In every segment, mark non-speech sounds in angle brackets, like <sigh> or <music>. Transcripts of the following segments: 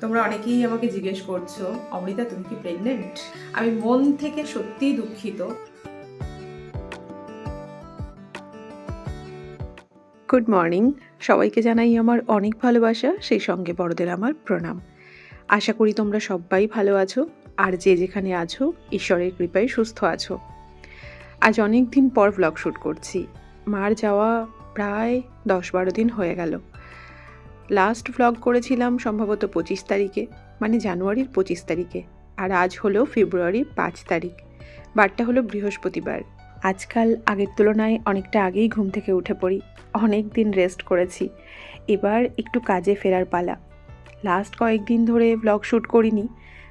তোমরা অনেকেই আমাকে জিজ্ঞেস করছ, অমৃতা, তুমি কি প্রেগনেন্ট আমি মন থেকে সত্যিই দুঃখিত। গুড মর্নিং সবাইকে জানাই আমার অনেক ভালোবাসা, সেই সঙ্গে বড়দের আমার প্রণাম। আশা করি তোমরা সবাই ভালো আছো, আর যে যেখানে আছো, ঈশ্বরের কৃপায় সুস্থ আছো। আজ অনেক দিন পর ব্লগ শ্যুট করছি। মার যাওয়া প্রায় দশ বারো দিন হয়ে গেল। লাস্ট ব্লগ করেছিলাম সম্ভবত পঁচিশ তারিখে মানে জানুয়ারির পঁচিশ তারিখে। আর আজ হলো ফেব্রুয়ারির পাঁচ তারিখ। বারটা হলো বৃহস্পতিবার। আজকাল আগের তুলনায় অনেকটা আগেই ঘুম থেকে উঠে পড়ি। অনেক দিন রেস্ট করেছি। এবার একটু কাজে ফেরার পালা। লাস্ট কয়েকদিন ধরে ব্লগ শ্যুট করিনি।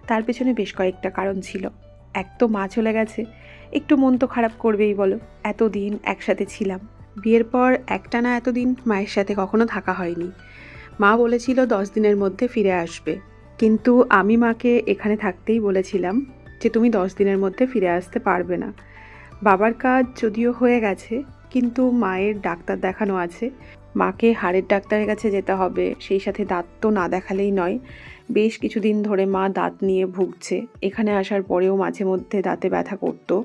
তার পেছনে বেশ কয়েকটা কারণ ছিল। এক তো মা চলে গেছে। একটু মন তো খারাপ করবেই বলো। এতদিন একসাথে ছিলাম। বিয়ের পর একটানা এতদিন মায়ের সাথে কখনো থাকা হয়নি। মা বলেছিল দশ দিনের মধ্যে ফিরে আসবে। কিন্তু আমি মাকে এখানে থাকতেই বলেছিলাম যে তুমি দশ দিনের মধ্যে ফিরে আসতে পারবে না। বাবার কাজ যদিও হয়ে গেছে, কিন্তু মায়ের ডাক্তার দেখানো আছে। মাকে হাড়ের ডাক্তারের কাছে যেতে হবে, সেই সাথে দাঁত তো না দেখালেই নয়। বেশ কিছুদিন ধরে মা দাঁত নিয়ে ভুগছে। এখানে আসার পরেও মাঝে মধ্যে দাঁতে ব্যথা করতো।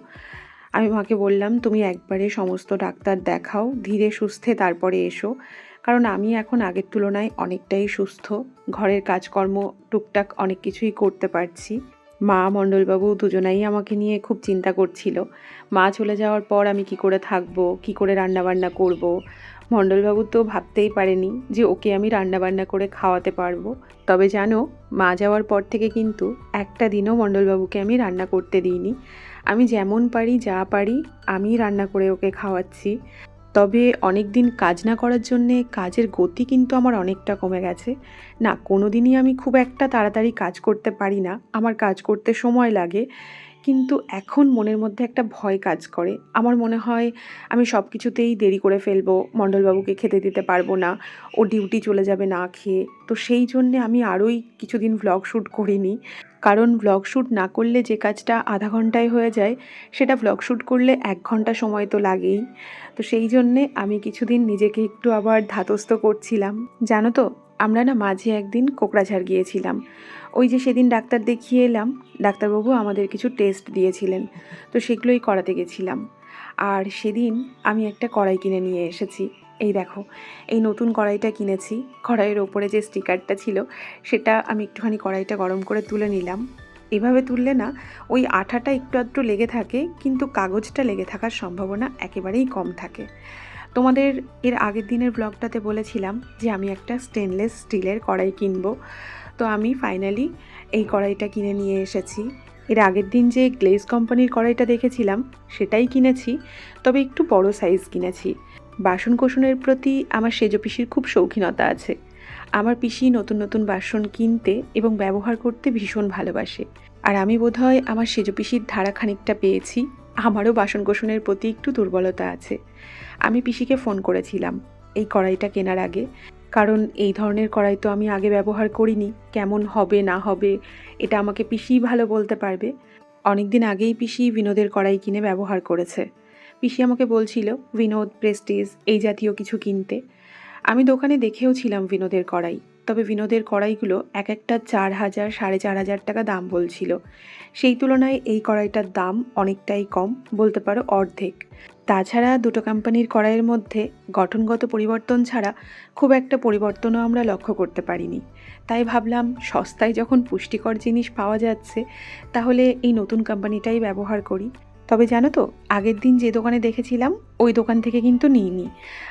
আমি মাকে বললাম, তুমি একবারে সমস্ত ডাক্তার দেখাও, ধীরে সুস্থে তারপরে এসো। কারণ আমি এখন আগের তুলনায় অনেকটাই সুস্থ। ঘরের কাজকর্ম টুকটাক অনেক কিছুই করতে পারছি। মা, মণ্ডলবাবু দুজনাই আমাকে নিয়ে খুব চিন্তা করছিল। মা চলে যাওয়ার পর আমি কি করে থাকব, কি করে রান্নাবান্না করব। মণ্ডলবাবু তো ভাবতেই পারেনি যে ওকে আমি রান্নাবান্না করে খাওয়াতে পারব। তবে জানো, মা যাওয়ার পর থেকে কিন্তু একটা দিনও মণ্ডলবাবুকে আমি রান্না করতে দিইনি। আমি যেমন পারি, যা পারি আমি রান্না করে ওকে খাওয়াচ্ছি। তবে অনেক দিন কাজ না করার জন্যে কাজের গতি কিন্তু আমার অনেকটা কমে গেছে। না কোনো দিনই আমি খুব একটা তাড়াতাড়ি কাজ করতে পারি না। আমার কাজ করতে সময় লাগে। কিন্তু এখন মনের মধ্যে একটা ভয় কাজ করে। আমার মনে হয় আমি সব কিছুতেই দেরি করে ফেলব, মণ্ডলবাবুকে খেতে দিতে পারব না, ও ডিউটি চলে যাবে না খেয়ে। তো সেই জন্যে আমি আরোই কিছুদিন ভ্লগ শ্যুট করিনি। কারণ ভ্লগ শ্যুট না করলে যে কাজটা আধা ঘন্টায় হয়ে যায়, সেটা ভ্লগ শ্যুট করলে এক ঘণ্টা সময় তো লাগেই। তো সেই জন্যে আমি কিছুদিন নিজেকে একটু আবার ধাতস্থ করছিলাম। জানো তো, আমরা না মাঝে একদিন কোকড়াঝাড় গিয়েছিলাম। ওই যে সেদিন ডাক্তার দেখিয়ে এলাম, ডাক্তারবাবু আমাদের কিছু টেস্ট দিয়েছিলেন, তো সেগুলোই করাতে গেছিলাম। আর সেদিন আমি একটা কড়াই কিনে নিয়ে এসেছি। এই দেখো, এই নতুন কড়াইটা কিনেছি, কড়াইয়ের ওপরে যে স্টিকারটা ছিল, সেটা আমি একটুখানি কড়াইটা গরম করে তুলে নিলাম। এভাবে তুললে না, ওই আঠাটা একটু আধটু লেগে থাকে, কিন্তু কাগজটা লেগে থাকার সম্ভাবনা একেবারেই কম থাকে। তোমাদের এর আগের দিনের ব্লগটাতে বলেছিলাম যে আমি একটা স্টেনলেস স্টিলের কড়াই কিনবো। তো আমি ফাইনালি এই কড়াইটা কিনে নিয়ে এসেছি। এর আগের দিন যে গ্লেজ কোম্পানির কড়াইটা দেখেছিলাম, সেটাই কিনেছি, তবে একটু বড় সাইজ কিনেছি। বাসন কোসনের প্রতি আমার সেজ পিসির খুব শৌখিনতা আছে। আমার পিসি নতুন নতুন বাসন কিনতে এবং ব্যবহার করতে ভীষণ ভালোবাসে। আর আমি বোধহয় আমার সেজ পিসির ধারা খানিকটা পেয়েছি, আমারও বাসন কোসনের প্রতি একটু দুর্বলতা আছে। আমি পিসিকে ফোন করেছিলাম, এই কড়াইটা কেনার আগে। কারণ এই ধরনের কড়াই তো আমি আগে ব্যবহার করিনি, কেমন হবে, না হবে, এটা আমাকে পিসিই ভালো বলতে পারবে। অনেক দিন আগেই পিসি বিনোদের কড়াই কিনে ব্যবহার করেছে। পিসি আমাকে বলছিল, বিনোদ, প্রেস্টিজ, এই জাতীয় কিছু কিনতে। আমি দোকানে দেখেও ছিলাম বিনোদের কড়াই, তবে বিনোদের কড়াইগুলো এক একটা চার হাজার, সাড়ে চার হাজার টাকা দাম বলছিল। সেই তুলনায় এই কড়াইটার দাম অনেকটাই কম, বলতে পারো অর্ধেক। তাছাড়া দুটো কোম্পানির কড়াইয়ের মধ্যে গঠনগত পরিবর্তন ছাড়া খুব একটা পরিবর্তনও আমরা লক্ষ্য করতে পারিনি। তাই ভাবলাম, সস্তায় যখন পুষ্টিকর জিনিস পাওয়া যাচ্ছে, তাহলে এই নতুন কোম্পানিটাই ব্যবহার করি। তবে জানো তো, আগের দিন যে দোকানে দেখেছিলাম, ওই দোকান থেকে কিন্তু নিইনি।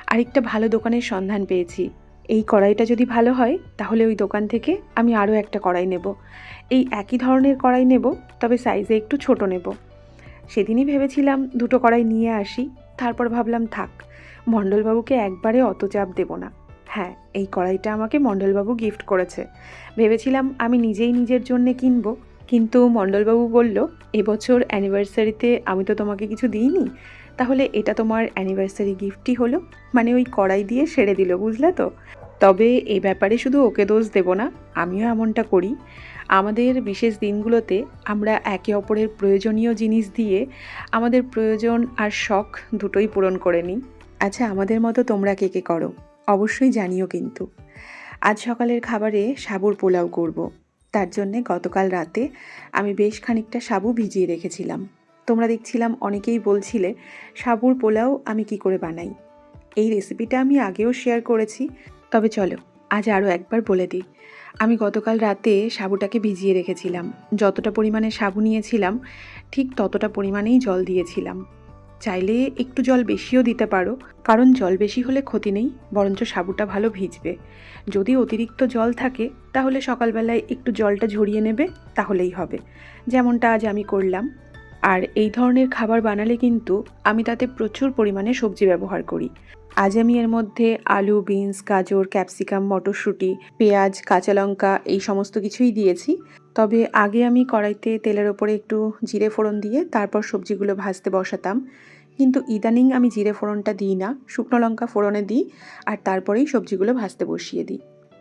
আরেকটা ভালো দোকানের সন্ধান পেয়েছি। এই কড়াইটা যদি ভালো হয়, তাহলে ওই দোকান থেকে আমি আরও একটা কড়াই নেব। এই একই ধরনের কড়াই নেব, তবে সাইজে একটু ছোট নেব। সেদিনই ভেবেছিলাম দুটো কড়াই নিয়ে আসি, তারপর ভাবলাম থাক, মণ্ডলবাবুকে একবারে অত চাপ দেবো না। হ্যাঁ এই কড়াইটা আমাকে মণ্ডলবাবু গিফট করেছে। ভেবেছিলাম আমি নিজেই নিজের জন্যে কিনবো, কিন্তু মণ্ডলবাবু বলল, এবছর অ্যানিভার্সারিতে আমি তো তোমাকে কিছু দিইনি, তাহলে এটা তোমার অ্যানিভার্সারি গিফটই হলো। মানে ওই কড়াই দিয়ে সেরে দিল, বুঝলে তো? তবে এই ব্যাপারে শুধু ওকে দোষ দেব না, আমিও এমনটা করি। আমাদের বিশেষ দিনগুলোতে আমরা একে অপরের প্রয়োজনীয় জিনিস দিয়ে আমাদের প্রয়োজন আর শখ দুটোই পূরণ করে নিই। আচ্ছা আমাদের মতো তোমরা কে কে করো? অবশ্যই জানিও কিন্তু। আজ সকালের খাবারে সাবুর পোলাও করব। তার জন্যে গতকাল রাতে আমি বেশ খানিকটা সাবু ভিজিয়ে রেখেছিলাম। তোমরা দেখছিলাম অনেকেই বলছিলে, সাবুর পোলাও আমি কি করে বানাই? এই রেসিপিটা আমি আগেও শেয়ার করেছি। তবে চলো, আজ আরও একবার বলে দিই। আমি গতকাল রাতে সাবুটাকে ভিজিয়ে রেখেছিলাম। যতটা পরিমাণে সাবু নিয়েছিলাম, ঠিক ততটা পরিমাণেই জল দিয়েছিলাম। চাইলে একটু জল বেশিও দিতে পারো, কারণ জল বেশি হলে ক্ষতি নেই, বরঞ্চ সাবুটা ভালো ভিজবে। যদি অতিরিক্ত জল থাকে, তাহলে সকালবেলায় একটু জলটা ঝরিয়ে নেবে, তাহলেই হবে। যেমনটা আজ আমি করলাম। আর এই ধরনের খাবার বানালে কিন্তু আমি তাতে প্রচুর পরিমাণে সবজি ব্যবহার করি। আজ আমি এর মধ্যে আলু, বিনস, গাজর, ক্যাপসিকাম, মটরশুঁটি, পেঁয়াজ, কাঁচা লঙ্কা এই সমস্ত কিছুই দিয়েছি। তবে আগে আমি কড়াইতে তেলের ওপরে একটু জিরে ফোড়ন দিয়ে তারপর সবজিগুলো ভাজতে বসাতাম। কিন্তু ইদানিং আমি জিরে ফোড়নটা দিই না, শুকনো লঙ্কা ফোড়নে দিই আর তারপরেই সবজিগুলো ভাজতে বসিয়ে দিই।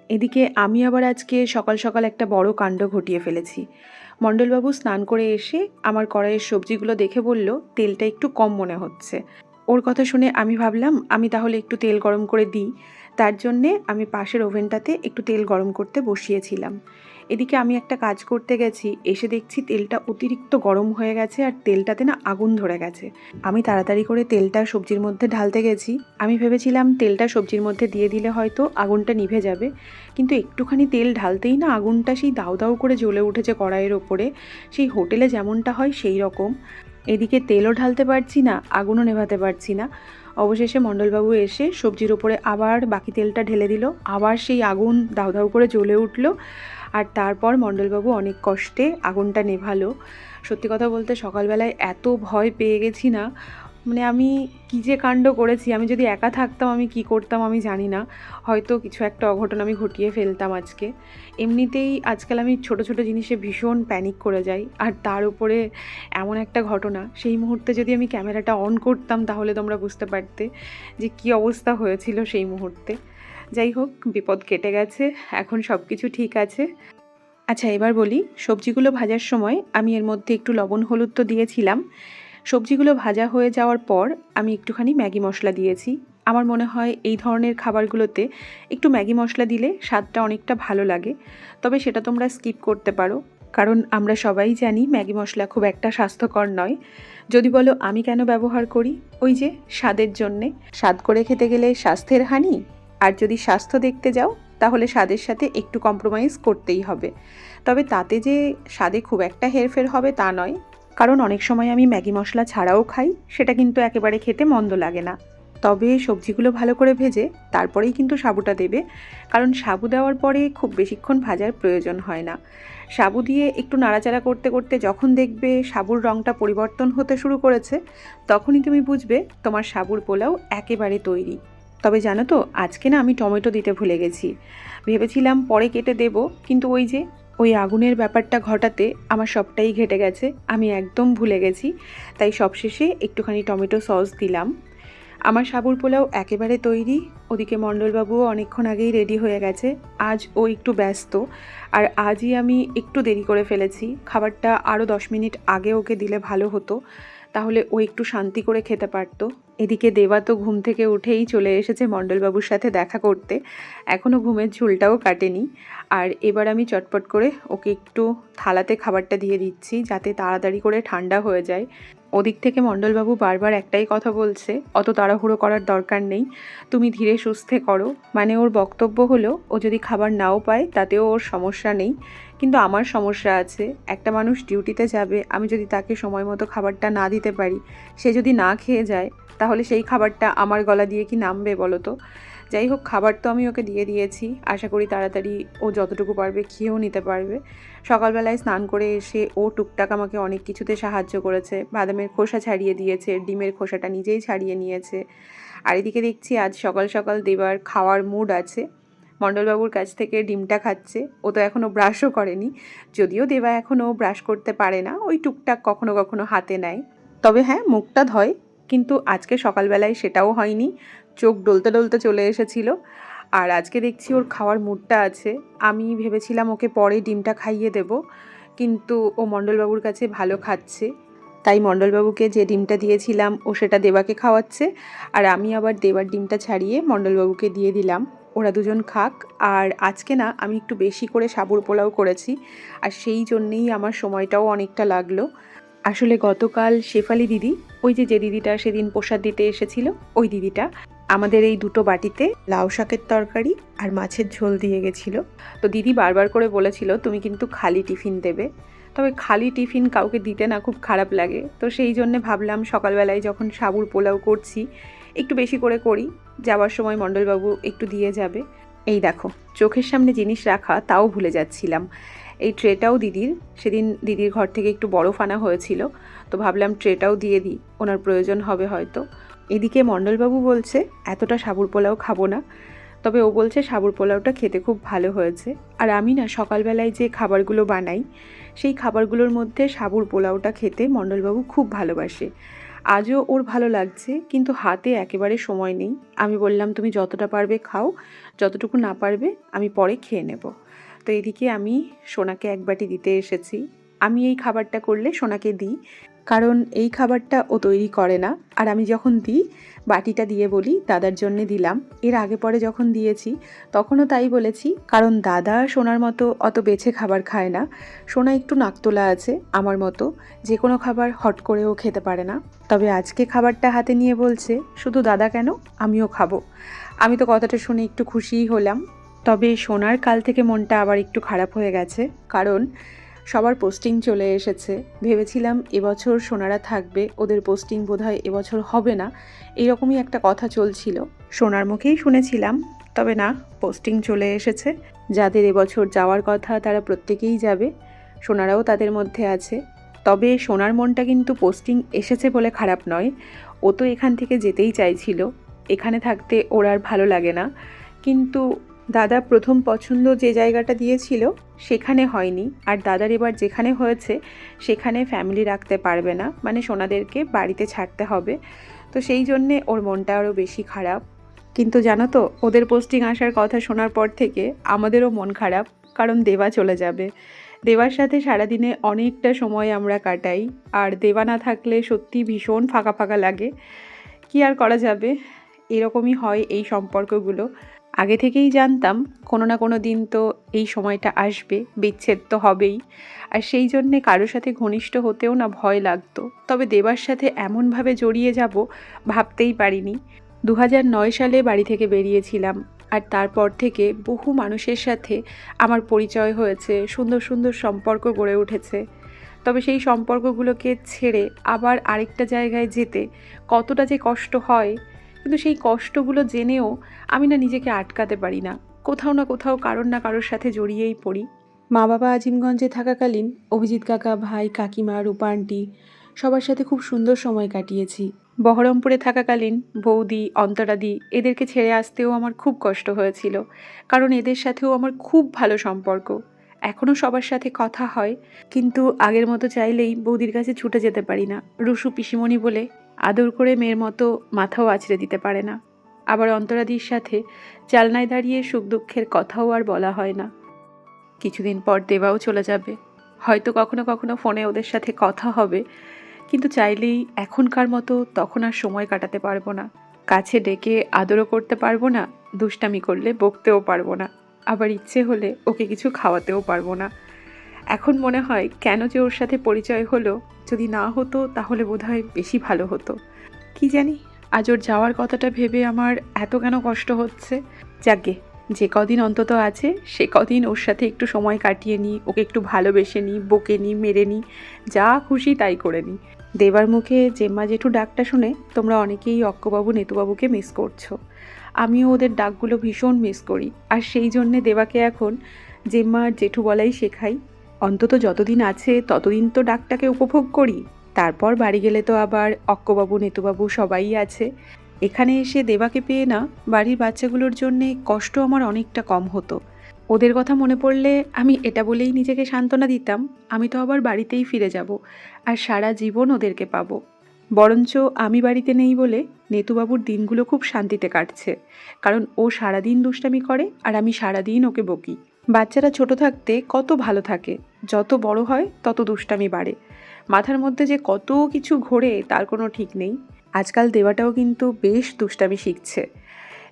এদিকে আমি আবার আজকে সকাল সকাল একটা বড় কাণ্ড ঘটিয়ে ফেলেছি। মণ্ডলবাবু স্নান করে এসে আমার কড়াইয়ের সবজিগুলো দেখে বলল, তেলটা একটু কম মনে হচ্ছে। ওর কথা শুনে আমি ভাবলাম, আমি তাহলে একটু তেল গরম করে দিই। তার জন্যে আমি পাশের ওভেনটাতে একটু তেল গরম করতে বসিয়েছিলাম। এদিকে আমি একটা কাজ করতে গেছি, এসে দেখছি তেলটা অতিরিক্ত গরম হয়ে গেছে আর তেলটাতে না আগুন ধরে গেছে। আমি তাড়াতাড়ি করে তেলটা সবজির মধ্যে ঢালতে গেছি। আমি ভেবেছিলাম তেলটা সবজির মধ্যে দিয়ে দিলে হয়তো আগুনটা নিভে যাবে, কিন্তু একটুখানি তেল ঢালতেই না আগুনটা সেই দাউ দাউ করে জ্বলে উঠেছে কড়াইয়ের ওপরে। সেই হোটেলে যেমনটা হয় সেই রকম। এদিকে তেলও ঢালতে পারছি না, আগুনও নেভাতে পারছি না। অবশেষে মণ্ডলবাবু এসে সবজির ওপরে আবার বাকি তেলটা ঢেলে দিল। আবার সেই আগুন দাউ দাউ করে জ্বলে উঠল। আর তারপর মণ্ডলবাবু অনেক কষ্টে আগুনটা নেভালো। সত্যি কথা বলতে সকালবেলায় এত ভয় পেয়ে গেছি না। মানে আমি কী যে কাণ্ড করেছি, আমি যদি একা থাকতাম আমি কি করতাম আমি জানি না। হয়তো কিছু একটা অঘটন আমি ঘটিয়ে ফেলতাম আজকে। এমনিতেই আজকাল আমি ছোট ছোট জিনিসে ভীষণ প্যানিক করে যাই। আর তার উপরে এমন একটা ঘটনা, সেই মুহূর্তে যদি আমি ক্যামেরাটা অন করতাম তাহলে তোমরা বুঝতে পারতে যে কী অবস্থা হয়েছিল সেই মুহূর্তে। যাই হোক, বিপদ কেটে গেছে, এখন সব কিছু ঠিক আছে। আচ্ছা এবার বলি, সবজিগুলো ভাজার সময় আমি এর মধ্যে একটু লবণ, হলুদ তো দিয়েছিলাম। সবজিগুলো ভাজা হয়ে যাওয়ার পর আমি একটুখানি ম্যাগি মশলা দিয়েছি। আমার মনে হয় এই ধরনের খাবারগুলোতে একটু ম্যাগি মশলা দিলে স্বাদটা অনেকটা ভালো লাগে। তবে সেটা তোমরা স্কিপ করতে পারো, কারণ আমরা সবাই জানি ম্যাগি মশলা খুব একটা স্বাস্থ্যকর নয়। যদি বলো আমি কেন ব্যবহার করি? ওই যে, স্বাদের জন্যে। স্বাদ করে খেতে গেলে স্বাস্থ্যের হানি? আর যদি স্বাস্থ্য দেখতে যাও, তাহলে স্বাদের সাথে একটু কম্প্রোমাইজ করতেই হবে। তবে তাতে যে স্বাদে খুব একটা হেরফের হবে তা নয়। কারণ অনেক সময় আমি ম্যাগি মশলা ছাড়াও খাই, সেটা কিন্তু একেবারে খেতে মন্দ লাগে না। তবে সবজিগুলো ভালো করে ভেজে, তারপরেই কিন্তু সাবুটা দেবে। কারণ সাবু দেওয়ার পরে খুব বেশিক্ষণ ভাজার প্রয়োজন হয় না। সাবু দিয়ে একটু নাড়াচাড়া করতে করতে যখন দেখবে সাবুর রঙটা পরিবর্তন হতে শুরু করেছে, তখনই তুমি বুঝবে তোমার সাবুর পোলাও একেবারে তৈরি। তবে জানো তো, আজকে না আমি টমেটো দিতে ভুলে গেছি। ভেবেছিলাম পরে কেটে দেব, কিন্তু ওই যে, ওই আগুনের ব্যাপারটা ঘটাতে আমার সবটাই ঘেটে গেছে, আমি একদম ভুলে গেছি, তাই সবশেষে একটুখানি টমেটো সস দিলাম। আমার সাবুর পোলাও একেবারে তৈরি, ওদিকে মণ্ডলবাবুও অনেকক্ষণ আগেই রেডি হয়ে গেছে, আজ ও একটু ব্যস্ত, আর আজই আমি একটু দেরি করে ফেলেছি, খাবারটা আরও দশ মিনিট আগে ওকে দিলে ভালো হতো তাহলে ও একটু শান্তি করে খেতে পারতো। এদিকে দেবা তো ঘুম থেকে উঠেই চলে এসেছে মণ্ডলবাবুর সাথে দেখা করতে। এখনও ঘুমের ঝুলটাও কাটেনি। আর এবার আমি চটপট করে ওকে একটু থালাতে খাবারটা দিয়ে দিচ্ছি, যাতে তাড়াতাড়ি করে ঠান্ডা হয়ে যায়। ওদিক থেকে মণ্ডলবাবু বারবার একটাই কথা বলছে, অত তাড়াহুড়ো করার দরকার নেই, তুমি ধীরে সুস্থে করো। মানে ওর বক্তব্য হলো, ও যদি খাবার নাও পায়, তাতেও ওর সমস্যা নেই। কিন্তু আমার সমস্যা আছে, একটা মানুষ ডিউটিতে যাবে, আমি যদি তাকে সময় মতো খাবারটা না দিতে পারি, সে যদি না খেয়ে যায়, তাহলে সেই খাবারটা আমার গলা দিয়ে কি নামবে বলো তো? যাই হোক, খাবার তো আমি ওকে দিয়ে দিয়েছি। আশা করি তাড়াতাড়ি ও যতটুকু পারবে খেয়েও নিতে পারবে। সকালবেলায় স্নান করে এসে ও টুকটাক আমাকে অনেক কিছুতে সাহায্য করেছে। বাদামের খোসা ছাড়িয়ে দিয়েছে, ডিমের খোসাটা নিজেই ছাড়িয়ে নিয়েছে। আর এদিকে দেখছি আজ সকাল সকাল দেবার খাওয়ার মুড আছে। মণ্ডলবাবুর কাছ থেকে ডিমটা খাচ্ছে। ও তো এখনও ব্রাশও করেনি। যদিও দেবা এখনও ব্রাশ করতে পারে না, ওই টুকটাক কখনো কখনো হাতে নেয়। তবে হ্যাঁ মুখটা ধয়। কিন্তু আজকে সকালবেলায় সেটাও হয়নি। চোখ ডলতে ডলতে চলে এসেছিল। আর আজকে দেখছি ওর খাওয়ার মুডটা আছে। আমি ভেবেছিলাম ওকে পরে ডিমটা খাইয়ে দেব, কিন্তু ও মণ্ডলবাবুর কাছে ভালো খাচ্ছে। তাই মণ্ডলবাবুকে যে ডিমটা দিয়েছিলাম, ও সেটা দেবাকে খাওয়াচ্ছে। আর আমি আবার দেবার ডিমটা ছাড়িয়ে মণ্ডলবাবুকে দিয়ে দিলাম। ওরা দুজন খাক। আর আজকে না, আমি একটু বেশি করে সাবুর পোলাও করেছি। আর সেই জন্যেই আমার সময়টাও অনেকটা লাগল। আসলে গতকাল শেফালি দিদি, ওই যে যে দিদিটা সেদিন প্রসাদ দিতে এসেছিল, ওই দিদিটা আমাদের এই দুটো বাটিতে লাউ শাকের তরকারি আর মাছের ঝোল দিয়ে গেছিল। তো দিদি বারবার করে বলেছিল, তুমি কিন্তু খালি টিফিন দেবে। তবে খালি টিফিন কাউকে দিতে না খুব খারাপ লাগে। তো সেই জন্যে ভাবলাম সকালবেলায় যখন সাবুর পোলাও করছি, একটু বেশি করে করি। যাওয়ার সময় মণ্ডলবাবু একটু দিয়ে যাবে। এই দেখো, চোখের সামনে জিনিস রাখা, তাও ভুলে যাচ্ছিলাম। এই ট্রেটাও দিদির, সেদিন দিদির ঘর থেকে একটু বড় ফানা হয়েছিল। তো ভাবলাম ট্রেটাও দিয়ে দিই, ওনার প্রয়োজন হবে হয়তো। এদিকে মণ্ডলবাবু বলছে, এতটা সাবুর পোলাও খাব না। তবে ও বলছে, সাবুর পোলাওটা খেতে খুব ভালো হয়েছে। আর আমি না সকালবেলায় যে খাবারগুলো বানাই, সেই খাবারগুলোর মধ্যে সাবুর পোলাওটা খেতে মণ্ডলবাবু খুব ভালোবাসে। আজও ওর ভালো লাগছে, কিন্তু হাতে একেবারে সময় নেই। আমি বললাম, তুমি যতটা পারবে খাও, যতটুকু না পারবে আমি পরে খেয়ে নেব। তো এদিকে আমি সোনাকে এক বাটি দিতে এসেছি। আমি এই খাবারটা করলে সোনাকে দিই। কারণ এই খাবারটা ও তৈরি করে না। আর আমি যখন দিই, বাটিটা দিয়ে বলি, দাদার জন্যে দিলাম। এর আগে পরে যখন দিয়েছি, তখনও তাই বলেছি, কারণ দাদা সোনার মতো অত বেছে খাবার খায় না। সোনা একটু নাকতোলা আছে, আমার মতো। যে কোনো খাবার হট করেও খেতে পারে না। তবে আজকে খাবারটা হাতে নিয়ে বলছে, শুধু দাদা কেন? আমিও খাব। আমি তো কথাটা শুনে একটু খুশিই হলাম। তবে সোনার কাল থেকে মনটা আবার একটু খারাপ হয়ে গেছে। কারণ সবার পোস্টিং চলে এসেছে। ভেবেছিলাম এবছর সোনারা থাকবে, ওদের পোস্টিং বোধহয় এবছর হবে না। এরকমই একটা কথা চলছিল। সোনার মুখেই শুনেছিলাম, তবে না পোস্টিং চলে এসেছে। যাদের এবছর যাওয়ার কথা তারা প্রত্যেকেই যাবে, সোনারাও তাদের মধ্যে আছে। তবে সোনার মনটা কিন্তু পোস্টিং এসেছে বলে খারাপ নয়। ও তো এখান থেকে যেতেই চাইছিল। এখানে থাকতে ওর আর ভালো লাগে না। কিন্তু দাদা প্রথম পছন্দ যে জায়গাটা দিয়েছিল সেখানে হয়নি। আর দাদার এবার যেখানে হয়েছে, সেখানে ফ্যামিলি রাখতে পারবে না। মানে সোনাদেরকে বাড়িতে ছাড়তে হবে। তো সেই জন্যে ওর মনটা আরও বেশি খারাপ। কিন্তু জানো তো, ওদের পোস্টিং আসার কথা শোনার পর থেকে আমাদেরও মন খারাপ, কারণ দেবা চলে যাবে। দেবার সাথে সারাদিনে অনেকটা সময় আমরা কাটাই। আর দেবা না থাকলে সত্যি ভীষণ ফাঁকা ফাঁকা লাগে। কি আর করা যাবে? এরকমই হয় এই সম্পর্কগুলো। আগে থেকেই জানতাম কোনো না কোনো দিন তো এই সময়টা আসবে, বিচ্ছেদ তো হবেই। আর সেই জন্যে কারোর সাথে ঘনিষ্ঠ হতেও না ভয় লাগতো। তবে দেবার সাথে এমনভাবে জড়িয়ে যাব ভাবতেই পারিনি। দু সালে বাড়ি থেকে বেরিয়েছিলাম আর তারপর থেকে বহু মানুষের সাথে আমার পরিচয় হয়েছে, সুন্দর সুন্দর সম্পর্ক গড়ে উঠেছে। তবে সেই সম্পর্কগুলোকে ছেড়ে আবার আরেকটা জায়গায় যেতে কতটা যে কষ্ট হয় কিন্তু সেই কষ্টগুলো জেনেও আমি না নিজেকে আটকাতে পারি না। কোথাও না কোথাও কারোর না কারোর সাথে জড়িয়েই পড়ি। মা বাবা আজিমগঞ্জে থাকাকালীন অভিজিৎ কাকা, ভাই, কাকিমা, রূপা, আন্টি সবার সাথে খুব সুন্দর সময় কাটিয়েছি। বহরমপুরে থাকাকালীন বৌদি, অন্তরাদি এদেরকে ছেড়ে আসতেও আমার খুব কষ্ট হয়েছিল। কারণ এদের সাথেও আমার খুব ভালো সম্পর্ক। এখনও সবার সাথে কথা হয়, কিন্তু আগের মতো চাইলেই বৌদির কাছে ছুটে যেতে পারি না। রুসু পিসিমণি বলে আদর করে মেয়ের মতো মাথাও আছড়ে দিতে পারে না। আবার অন্তরাদির সাথে চালনায় দাঁড়িয়ে সুখ দুঃখের কথাও আর বলা হয় না। কিছুদিন পর দেবাও চলে যাবে। হয়তো কখনো কখনো ফোনে ওদের সাথে কথা হবে, কিন্তু চাইলেই এখনকার মতো তখন আর সময় কাটাতে পারব না। কাছে ডেকে আদরও করতে পারব না, দুষ্টামি করলে বকতেও পারব না। আবার ইচ্ছে হলে ওকে কিছু খাওয়াতেও পারব না। এখন মনে হয় কেন যে ওর সাথে পরিচয় হলো, যদি না হতো তাহলে বোধহয় বেশি ভালো হতো। কি জানি, আজ ওর যাওয়ার কথাটা ভেবে আমার এত কেন কষ্ট হচ্ছে? যাকে যে কদিন অন্তত আছে, সে কদিন ওর সাথে একটু সময় কাটিয়ে নিই ওকে একটু ভালোবেসে নিই বকে নিই মেরে নিই যা খুশি তাই করে নিই দেবার মুখে জেম্মা জেঠু ডাকটা শুনে তোমরা অনেকেই অক্কবাবু, নেতুবাবুকে মিস করছ। আমিও ওদের ডাকগুলো ভীষণ মিস করি। আর সেই জন্যে দেবাকে এখন জেম্মা আর জেঠু বলাই শেখাই। অন্তত যতদিন আছে, ততদিন তো ডাকটাকে উপভোগ করি। তারপর বাড়ি গেলে তো আবার অক্কবাবু, নেতুবাবু সবাই আছে। এখানে এসে দেবাকে পেয়ে না, বাড়ির বাচ্চাগুলোর জন্যে কষ্ট আমার অনেকটা কম হতো। ওদের কথা মনে পড়লে আমি এটা বলেই নিজেকে সান্ত্বনা দিতাম, আমি তো আবার বাড়িতেই ফিরে যাব আর সারা জীবন ওদেরকে পাবো। বরঞ্চ আমি বাড়িতে নেই বলে নেতুবাবুর দিনগুলো খুব শান্তিতে কাটছে। কারণ ও সারাদিন দুষ্টামি করে আর আমি সারাদিন ওকে বকি। বাচ্চারা ছোট থাকতে কত ভালো থাকে। যত বড় হয়, তত দুষ্টামি বাড়ে। মাথার মধ্যে যে কত কিছু ঘোরে, তার কোনো ঠিক নেই। আজকাল দেওয়াটাও কিন্তু বেশ দুষ্টামি শিখছে।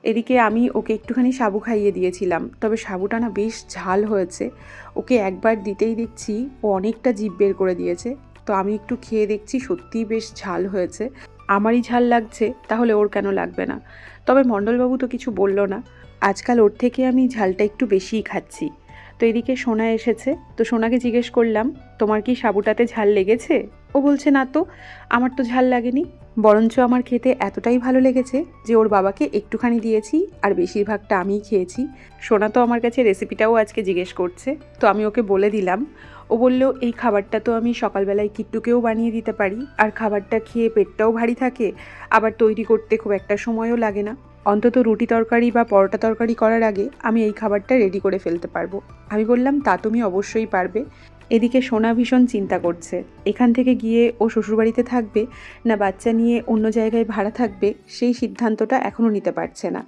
এদিকে আমি ওকে একটুখানি সাবু খাইয়ে দিয়েছিলাম, তবে সাবুটা না বেশ ঝাল হয়েছে। ওকে একবার দিতেই দেখছি ও অনেকটা জিভ বের করে দিয়েছে। তো আমি একটু খেয়ে দেখছি সত্যিই বেশ ঝাল হয়েছে। আমারই ঝাল লাগছে, তাহলে ওর কেন লাগবে না? তবে মণ্ডলবাবু তো কিছু বলল না। আজকাল ওর থেকে আমি ঝালটা একটু বেশিই খাচ্ছি। তো এদিকে সোনা এসেছে। তো সোনাকে জিজ্ঞেস করলাম, তোমার কি সাবুটাতে ঝাল লেগেছে? ও বলছে, না তো, আমার তো ঝাল লাগেনি। বরঞ্চ আমার খেতে এতটাই ভালো লেগেছে যে ওর বাবাকে একটুখানি দিয়েছি আর বেশিরভাগটা আমিই খেয়েছি। সোনা তো আমার কাছে রেসিপিটাও আজকে জিজ্ঞেস করছে। তো আমি ওকে বলে দিলাম। ও বলল, এই খাবারটা তো আমি সকালবেলায় কিট্টুকেও বানিয়ে দিতে পারি। আর খাবারটা খেয়ে পেটটাও ভারী থাকে। আবার তৈরি করতে খুব একটা সময়ও লাগে না। অন্তত রুটি তরকারি বা পরোটা তরকারি করার আগে আমি এই খাবারটা রেডি করে ফেলতে পারব। আমি বললাম, তা তুমি অবশ্যই পারবে। এদিকে সোনা ভীষণ চিন্তা করছে। এখান থেকে গিয়ে ও শ্বশুরবাড়িতে থাকবে না বাচ্চা নিয়ে অন্য জায়গায় ভাড়া থাকবে, সেই সিদ্ধান্তটা এখনও নিতে পারছে না।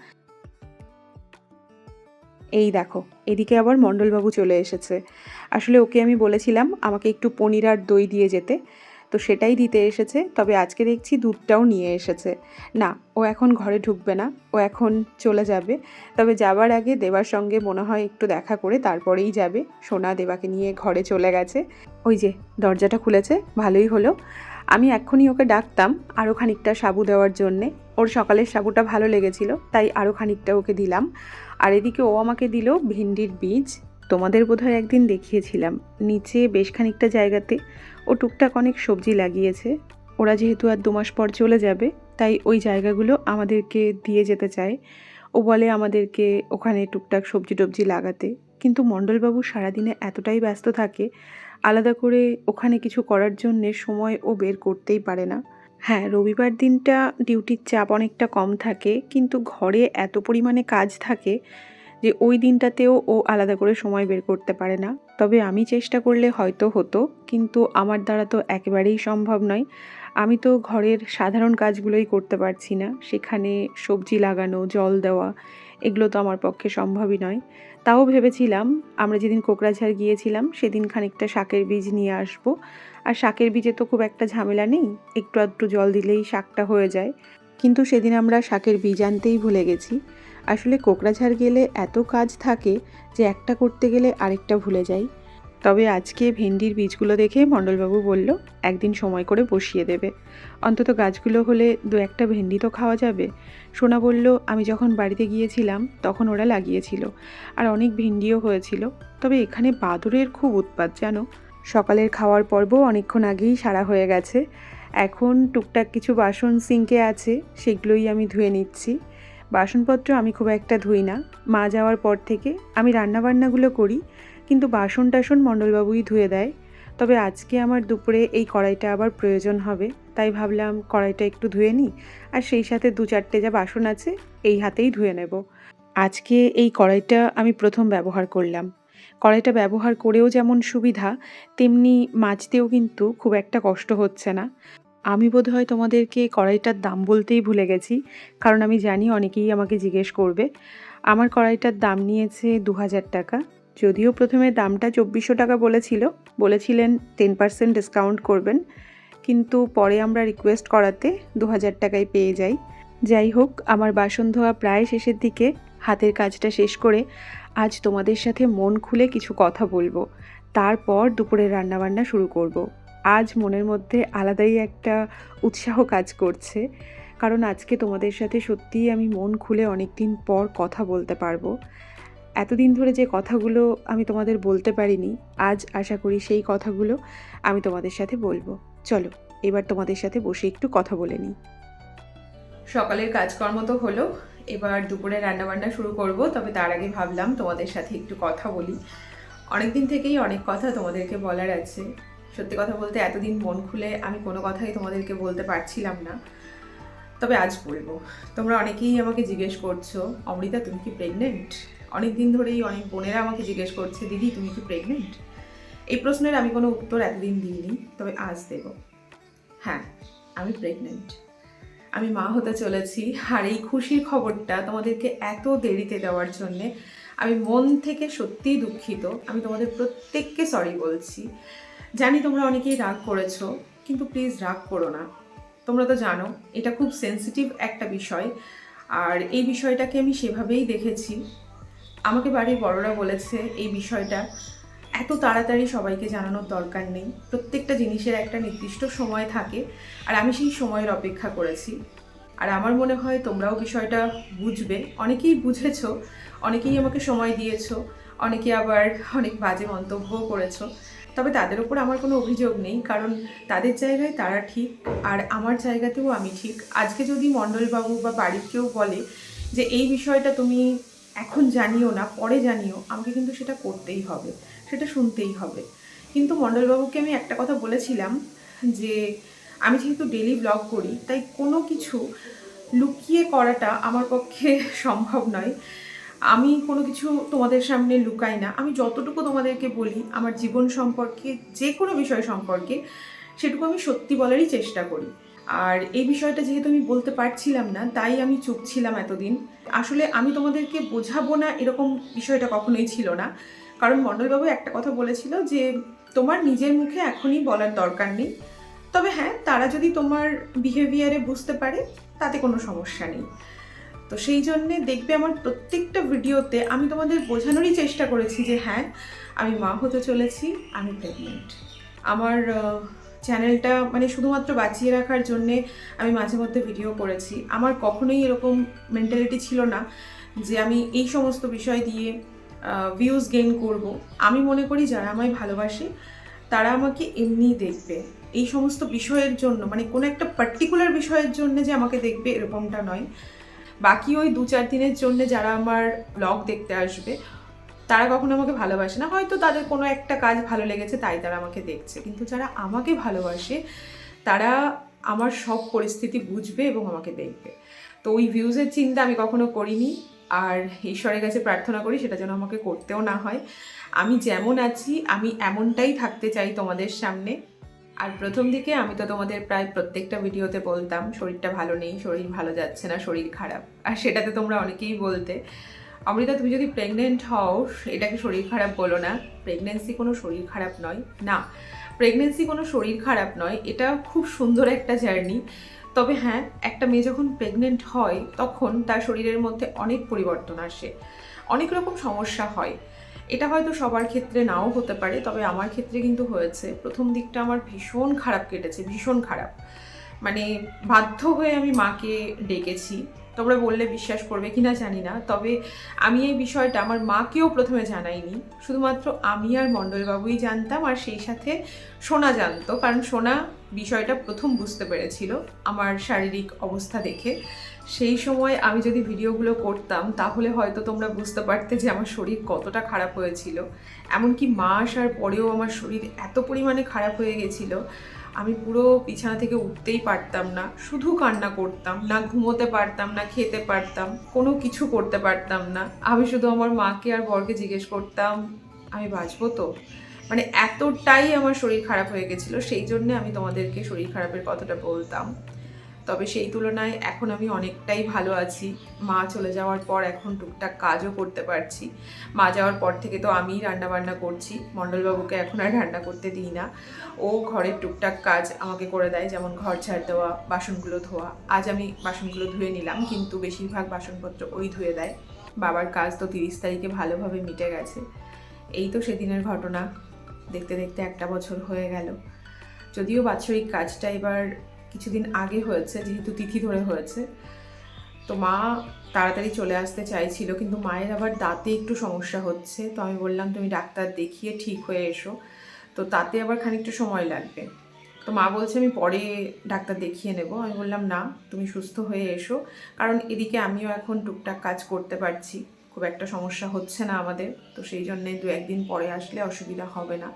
এই দেখো, এদিকে আবার মণ্ডলবাবু চলে এসেছে। আসলে ওকে আমি বলেছিলাম, আমাকে একটু পনির আর দই দিয়ে যেতে। তো সেটাই দিতে এসেছে, তবে আজকে দেখছি দুধটাও নিয়ে এসেছে। না, ও এখন ঘরে ঢুকবে না, ও এখন চলে যাবে, তবে যাবার আগে দেবার সঙ্গে মনে হয় একটু দেখা করে তারপরেই যাবে, সোনা দেবাকে নিয়ে ঘরে চলে গেছে। ওই যে, দরজাটা খুলেছে, ভালোই হলো। আমি এক্ষুনি ওকে ডাকতাম আরও খানিকটা সাবু দেওয়ার জন্যে। ওর সকালের সাবুটা ভালো লেগেছিল, তাই আরও খানিকটা ওকে দিলাম। আর এদিকে ও আমাকে দিল ভিন্ডির বীজ। তোমাদের বোধহয় একদিন দেখিয়েছিলাম, নিচে বেশ খানিকটা জায়গাতে। ও টুকটাক অনেক সবজি লাগিয়েছে। ওরা যেহেতু আর দু মাস পর চলে যাবে, তাই ওই জায়গাগুলো আমাদেরকে দিয়ে যেতে চায়। ও বলে আমাদেরকে ওখানে টুকটাক সবজি টবজি লাগাতে। কিন্তু মণ্ডলবাবু সারাদিনে এতটাই ব্যস্ত থাকে, আলাদা করে ওখানে কিছু করার জন্যে সময় ও বের করতেই পারে না। হ্যাঁ রবিবার দিনটা ডিউটির চাপ অনেকটা কম থাকে, কিন্তু ঘরে এত পরিমাণে কাজ থাকে যে ওই দিনটাতেও ও আলাদা করে সময় বের করতে পারে না। তবে আমি চেষ্টা করলে হয়তো হতো, কিন্তু আমার দ্বারা তো একেবারেই সম্ভব নয়। আমি তো ঘরের সাধারণ কাজগুলোই করতে পারছি না, সেখানে সবজি লাগানো, জল দেওয়া, এগুলো তো আমার পক্ষে সম্ভবই নয়। তাও ভেবেছিলাম, আমরা যেদিন কোকরাঝাড় গিয়েছিলাম, সেদিন খানিকটা শাকের বীজ নিয়ে আসব। আর শাকের বীজে তো খুব একটা ঝামেলা নেই, একটু আধটু জল দিলেই শাকটা হয়ে যায়। কিন্তু সেদিন আমরা শাকের বীজ আনতেই ভুলে গেছি। আসলে কোকরাঝাড় গেলে এত কাজ থাকে যে একটা করতে গেলে আরেকটা ভুলে যাই। তবে আজকে ভেন্ডির বীজগুলো দেখে মণ্ডলবাবু বলল, একদিন সময় করে বসিয়ে দেবে। অন্তত গাছগুলো হলে দু একটা ভেন্ডি তো খাওয়া যাবে। সোনা বলল, আমি যখন বাড়িতে গিয়েছিলাম, তখন ওরা লাগিয়েছিল। আর অনেক ভেন্ডিও হয়েছিল। তবে এখানে বাদুরের খুব উৎপাত, জানো? সকালের খাওয়ার পর্ব অনেকক্ষণ আগেই সারা হয়ে গেছে। এখন টুকটাক কিছু বাসন সিঙ্কে আছে, সেগুলোই আমি ধুয়ে নিচ্ছি। বাসনপত্র আমি খুব একটা ধুই না। মা যাওয়ার পর থেকে আমি রান্নাবান্নাগুলো করি, কিন্তু বাসন টাসন মণ্ডলবাবুই ধুয়ে দেয়। তবে আজকে আমার দুপুরে এই কড়াইটা আবার প্রয়োজন হবে, তাই ভাবলাম কড়াইটা একটু ধুয়ে নিই, আর সেই সাথে দু চারটে যা বাসন আছে, এই হাতেই ধুয়ে নেব। আজকে এই কড়াইটা আমি প্রথম ব্যবহার করলাম। কড়াইটা ব্যবহার করেও যেমন সুবিধা, তেমনি মাজতেও কিন্তু খুব একটা কষ্ট হচ্ছে না। আমি বোধহয় তোমাদেরকে কড়াইটার দাম বলতেই ভুলে গেছি, কারণ আমি জানি অনেকেই আমাকে জিজ্ঞেস করবে। আমার কড়াইটার দাম নিয়েছে দু হাজার টাকা। যদিও প্রথমে দামটা চব্বিশশো টাকা বলেছিল, বলেছিলেন টেন পার্সেন্ট ডিসকাউন্ট করবেন। কিন্তু পরে আমরা রিকোয়েস্ট করাতে দু হাজার টাকায় পেয়ে যাই। যাই হোক, আমার বাসন ধোয়া প্রায় শেষের দিকে। হাতের কাজটা শেষ করে আজ তোমাদের সাথে মন খুলে কিছু কথা বলব। তারপর দুপুরের রান্নাবান্না শুরু করব। আজ মনের মধ্যে আলাদাই একটা উৎসাহ কাজ করছে। কারণ আজকে তোমাদের সাথে সত্যিই আমি মন খুলে অনেক দিন পর কথা বলতে পারব। এতদিন ধরে যে কথাগুলো আমি তোমাদের বলতে পারিনি, আজ আশা করি সেই কথাগুলো আমি তোমাদের সাথে বলব। চলো, এবার তোমাদের সাথে বসে একটু কথা বলে নিই। সকালের কাজকর্ম তো হলো। এবার দুপুরে রান্নাবান্না শুরু করব, তবে তার আগে ভাবলাম তোমাদের সাথে একটু কথা বলি। অনেক দিন থেকেই অনেক কথা তোমাদেরকে বলার আছে। সত্যি কথা বলতে এতদিন মন খুলে আমি কোনো কথাই তোমাদেরকে বলতে পারছিলাম না। তবে আজ বলব, তোমরা অনেকেই আমাকে জিজ্ঞেস করছ, অমৃতা তুমি কি প্রেগনেন্ট অনেক দিন ধরেই অনেক বোনেরা আমাকে জিজ্ঞেস করছে, দিদি, তুমি কি প্রেগনেন্ট এই প্রশ্নের আমি কোনো উত্তর এতদিন দিইনি, তবে আজ দেব। হ্যাঁ আমি প্রেগনেন্ট আমি মা হতে চলেছি আর এই খুশির খবরটা তোমাদেরকে এত দেরিতে দেওয়ার জন্যে আমি মন থেকে সত্যিই দুঃখিত। আমি তোমাদের প্রত্যেককে সরি বলছি। জানি তোমরা অনেকেই রাগ করেছ, কিন্তু প্লিজ রাগ করো না। তোমরা তো জানো, এটা খুব সেন্সিটিভ একটা বিষয়। আর এই বিষয়টাকে আমি সেভাবেই দেখেছি। আমাকে বাড়ির বড়রা বলেছে এই বিষয়টা। এত তাড়াতাড়ি সবাইকে জানানোর দরকার নেই। প্রত্যেকটা জিনিসের একটা নির্দিষ্ট সময় থাকে, আর আমি সেই সময়ের অপেক্ষা করেছি। আর আমার মনে হয় তোমরাও বিষয়টা বুঝবে। অনেকেই বুঝেছ, অনেকেই আমাকে সময় দিয়েছ, অনেকে আবার অনেক বাজে মন্তব্যও করেছ। তবে তাদের উপর আমার কোনো অভিযোগ নেই, কারণ তাদের জায়গায় তারা ঠিক, আর আমার জায়গাতেও আমি ঠিক। আজকে যদি মণ্ডলবাবু বা বাড়ির কেউ বলে যে, এই বিষয়টা তুমি এখন জানিও না, পরে জানিও, আমাকে কিন্তু সেটা করতেই হবে। সেটা শুনতেই হবে। কিন্তু মণ্ডলবাবুকে আমি একটা কথা বলেছিলাম যে, আমি যেহেতু ডেলি ব্লগ করি, তাই কোনো কিছু লুকিয়ে করাটা আমার পক্ষে <laughs> সম্ভব নয়। আমি কোনো কিছু তোমাদের সামনে লুকাই না। আমি যতটুকু তোমাদেরকে বলি, আমার জীবন সম্পর্কে, যে কোনো বিষয় সম্পর্কে, সেটুকু আমি সত্যি বলারই চেষ্টা করি। আর এই বিষয়টা যেহেতু আমি বলতে পারছিলাম না, তাই আমি চুপ ছিলাম এতদিন। আসলে আমি তোমাদেরকে বোঝাবো না এরকম বিষয়টা কখনোই ছিল না। কারণ মণ্ডলবাবু একটা কথা বলেছিল যে তোমার নিজের মুখে এখনই বলার দরকার নেই। তবে হ্যাঁ তারা যদি তোমার বিহেভিয়ারে বুঝতে পারে, তাতে কোনো সমস্যা নেই। তো সেই জন্যে দেখবে আমার প্রত্যেকটা ভিডিওতে আমি তোমাদের বোঝানোরই চেষ্টা করেছি যে হ্যাঁ আমি মা হতে চলেছি, আমি প্রেগনেন্ট আমার চ্যানেলটা মানে শুধুমাত্র বাঁচিয়ে রাখার জন্যে আমি মাঝে মধ্যে ভিডিও করেছি। আমার কখনোই এরকম মেন্টালিটি ছিল না যে আমি এই সমস্ত বিষয় দিয়ে ভিউজ গেইন করব। আমি মনে করি যারা আমায় ভালোবাসে, তারা আমাকে এমনি দেখবে। এই সমস্ত বিষয়ের জন্য মানে কোনো একটা পার্টিকুলার বিষয়ের জন্য যে আমাকে দেখবে এরকমটা নয়। বাকি ওই দু চার দিনের জন্য যারা আমার ব্লগ দেখতে আসবে, তারা কখনো আমাকে ভালোবাসে না। হয়তো তাদের কোনো একটা কাজ ভালো লেগেছে, তাই তারা আমাকে দেখছে। কিন্তু যারা আমাকে ভালোবাসে, তারা আমার সব পরিস্থিতি বুঝবে এবং আমাকে দেখবে। তো ওই ভিউজের চিন্তা আমি কখনো করিনি। আর ঈশ্বরের কাছে প্রার্থনা করি সেটা যেন আমাকে করতেও না হয়। আমি যেমন আছি, আমি এমনটাই থাকতে চাই তোমাদের সামনে। আর প্রথম দিকে আমি তো তোমাদের প্রায় প্রত্যেকটা ভিডিওতে বলতাম, শরীরটা ভালো নেই, শরীর ভালো যাচ্ছে না, শরীর খারাপ। আর সেটাতে তোমরা অনেকেই বলতে, অমৃতা, তুমি যদি প্রেগনেন্ট হও, এটাকে শরীর খারাপ বলো না। প্রেগনেন্সি কোনো শরীর খারাপ নয়। না প্রেগনেন্সি কোনো শরীর খারাপ নয়। এটা খুব সুন্দর একটা জার্নি তবে হ্যাঁ একটা মেয়ে যখন প্রেগনেন্ট হয়, তখন তার শরীরের মধ্যে অনেক পরিবর্তন আসে। অনেক রকম সমস্যা হয়। এটা হয়তো সবার ক্ষেত্রে নাও হতে পারে, তবে আমার ক্ষেত্রে কিন্তু হয়েছে। প্রথম দিকটা আমার ভীষণ খারাপ কেটেছে, ভীষণ খারাপ। মানে বাধ্য হয়ে আমি মাকে ডেকেছি। তোমরা বললে বিশ্বাস করবে কিনা জানি না, তবে আমি এই বিষয়টা আমার মাকেও প্রথমে জানাইনি। শুধুমাত্র আমি আর মণ্ডলবাবুই জানতাম আর সেই সাথে সোনা জানতো, কারণ সোনা বিষয়টা প্রথম বুঝতে পেরেছিল আমার শারীরিক অবস্থা দেখে। সেই সময় আমি যদি ভিডিওগুলো করতাম, তাহলে হয়তো তোমরা বুঝতে পারতে যে আমার শরীর কতটা খারাপ হয়েছিল। এমনকি মা আসার পরেও আমার শরীর এত পরিমাণে খারাপ হয়ে গেছিল আমি পুরো বিছানা থেকে উঠতেই পারতাম না। শুধু কান্না করতাম, না ঘুমোতে পারতাম, না খেতে পারতাম, কোনো কিছু করতে পারতাম না। আমি শুধু আমার মাকে আর বরকে জিজ্ঞেস করতাম, আমি বাঁচবো তো? মানে এতটাই আমার শরীর খারাপ হয়ে গেছিল, সেই জন্যে আমি তোমাদেরকে শরীর খারাপের কথাটা বলতাম। তবে সেই তুলনায় এখন আমি অনেকটাই ভালো আছি। মা চলে যাওয়ার পর এখন টুকটাক কাজও করতে পারছি। মা যাওয়ার পর থেকে তো আমিই রান্না বান্না করছি। মণ্ডলবাবুকে এখন আর রান্না করতে দিই না। ও ঘরের টুকটাক কাজ আমাকে করে দেয়, যেমন ঘর ছাড় দেওয়া, বাসনগুলো ধোয়া। আজ আমি বাসনগুলো ধুয়ে নিলাম, কিন্তু বেশিরভাগ বাসনপত্র ওই ধুয়ে দেয়। বাবার কাজ তো তিরিশ তারিখে ভালোভাবে মিটে গেছে। এই তো সেদিনের ঘটনা। দেখতে দেখতে একটা বছর হয়ে গেল। যদিও বাৎসরিক কাজটা এবার কিছুদিন আগে হয়েছে, যেহেতু তিথি ধরে হয়েছে। তো মা তাড়াতাড়ি চলে আসতে চাইছিল, কিন্তু মায়ের আবার দাঁতে একটু সমস্যা হচ্ছে। তো আমি বললাম, তুমি ডাক্তার দেখিয়ে ঠিক হয়ে এসো। তো তাতে আবার খানিকটা সময় লাগবে। তো মা বলছে, আমি পরে ডাক্তার দেখিয়ে নেব। আমি বললাম, না, তুমি সুস্থ হয়ে এসো। কারণ এদিকে আমিও এখন টুকটাক কাজ করতে পারছি। খুব একটা সমস্যা হচ্ছে না আমাদের। তো সেই জন্যে দু একদিন পরে আসলে অসুবিধা হবে না।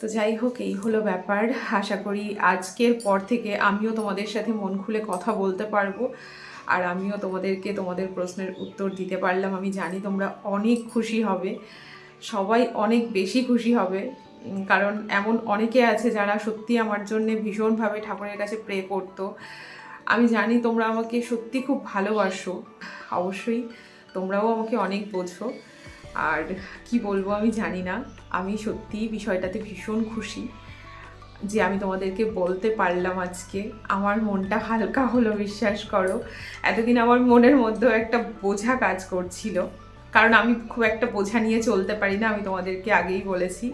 তো যাই হোক, এই হলো ব্যাপার। আশা করি আজকের পর থেকে আমিও তোমাদের সাথে মন খুলে কথা বলতে পারব। আর আমিও তোমাদেরকে তোমাদের প্রশ্নের উত্তর দিতে পারলাম। আমি জানি তোমরা অনেক খুশি হবে। সবাই অনেক বেশি খুশি হবে। কারণ এমন অনেকে আছে যারা সত্যি আমার জন্যে ভীষণভাবে ঠাকুরের কাছে প্রে করতো। আমি জানি তোমরা আমাকে সত্যি খুব ভালোবাসো। অবশ্যই তোমরাও আমাকে অনেক বোঝো। আর কি বলব আমি জানি না। আমি সত্যিই বিষয়টাতে ভীষণ খুশি যে আমি তোমাদেরকে বলতে পারলাম আজকে। আমার মনটা হালকা হলো, বিশ্বাস করো। এতদিন আমার মনের মধ্যেও একটা বোঝা কাজ করছিল। কারণ আমি খুব একটা বোঝা নিয়ে চলতে পারি না, আমি তোমাদেরকে আগেই বলেছি।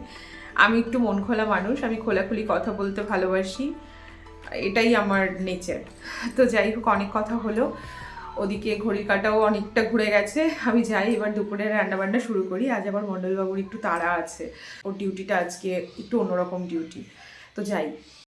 আমি একটু মন খোলা মানুষ, আমি খোলাখুলি কথা বলতে ভালোবাসি। এটাই আমার নেচার। তো যাই হোক, অনেক কথা হলো। ওদিকে ঘড়ি কাটাও অনেকটা ঘুরে গেছে। আমি যাই, এবার দুপুরে রান্নাবান্না শুরু করি। আজ আবার মণ্ডলবাবুর একটু তাড়া আছে। ওর ডিউটিটা আজকে একটু অন্যরকম ডিউটি তো যাই।